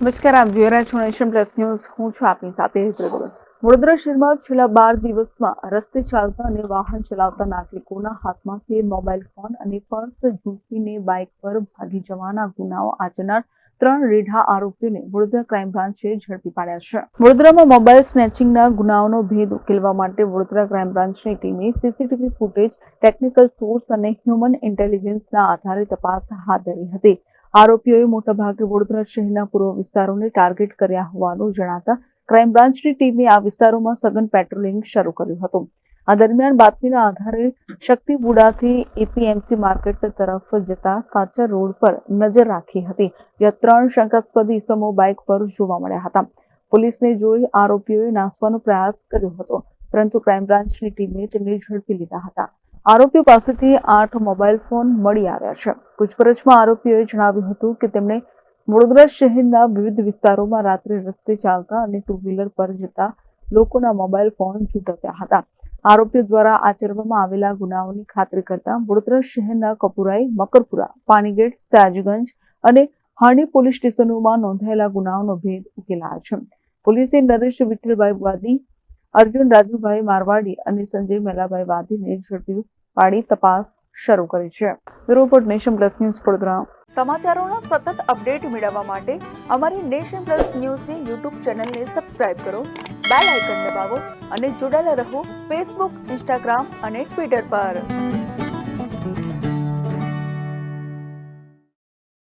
નમસ્કાર, આપ જોઈ રહ્યા છો નેશન પ્લસ ન્યૂઝ. હું છું આપની સાથે હેતરગોલ. વડોદરા શહેરમાં છેલ્લા બાર દિવસમાં રસ્તે ચાલતા અને વાહન ચલાવતા નાગરિકોના હાથમાંથી મોબાઈલ ફોન અને પર્સ ઝૂંકીને બાઇક પર ભાગી જવાના ગુનાઓ આચરનાર ત્રણ રેઢા આરોપીઓને વડોદરા ક્રાઇમ બ્રાન્ચે ઝડપી પાડ્યા છે. વડોદરામાં મોબાઈલ સ્નેચિંગના ગુનાઓનો ભેદ ઉકેલવા માટે વડોદરા ક્રાઇમ બ્રાન્ચની ટીમે સીસીટીવી ફૂટેજ, ટેકનિકલ સોર્સ અને હ્યુમન ઇન્ટેલિજન્સના આધારે તપાસ હાથ ધરી હતી. આરોપીઓએ મોટાભાગે વડોદરા શહેરના પૂર્વ વિસ્તારોને ટાર્ગેટ કર્યા હોવાનું જણાતા ક્રાઇમ બ્રાન્ચની ટીમે આ વિસ્તારોમાં સઘન પેટ્રોલિંગ શરૂ કર્યું હતું. આ દરમિયાન બાતમીના આધારે શક્તિબુડાથી એપીએમસી માર્કેટ તરફ જતા કાચા રોડ પર નજર રાખી હતી, જ્યાં ત્રણ શંકાસ્પદ ઇસમો બાઇક પર જોવા મળ્યા હતા. પોલીસને જોઈ આરોપીઓએ નાસવાનો પ્રયાસ કર્યો હતો, પરંતુ ક્રાઇમ બ્રાન્ચની ટીમે તેમને ઝડપી લીધા હતા. આરોપીઓ પાસેથી આઠ મોબાઈલ ફોન મળી આવ્યા છે. પૂછપરછમાં આરોપીઓએ જણાવ્યું હતું કે તેમણે વડોદરા શહેરના વિવિધ વિસ્તારોમાં રાત્રે રસ્તે ચાલતા અને ટુ વ્હીલર પર જતા લોકોના મોબાઈલ ફોન ઝૂંટવ્યા હતા. આરોપીઓ દ્વારા આચરવામાં આવેલા ગુનાઓની ખાતરી કરતા વડોદરા શહેરના કપુરાઈ, મકરપુરા, પાણીગેટ સાજગંજ અને હાણી પોલીસ સ્ટેશનોમાં નોંધાયેલા ગુનાઓનો ભેદ ઉકેલાયો છે. પોલીસે નરેશ વિઠ્ઠલભાઈ વાદી અર્જુન, રાજુભાઈ મારવાડી અને સંજય મેલાભાઈ વાધીને ઝડપી પાડી તપાસ શરૂ કરી છે. Robot nation plus news Vadodara. સમાચારોના સતત અપડેટ મેળવવા માટે અમારી નેશન પ્લસ ન્યૂઝની યુટ્યુબ ચેનલને સબસ્ક્રાઇબ કરો, બેલ આઇકન દબાવો અને જોડાયેલા રહો ફેસબુક, ઇન્સ્ટાગ્રામ અને ટ્વિટર પર.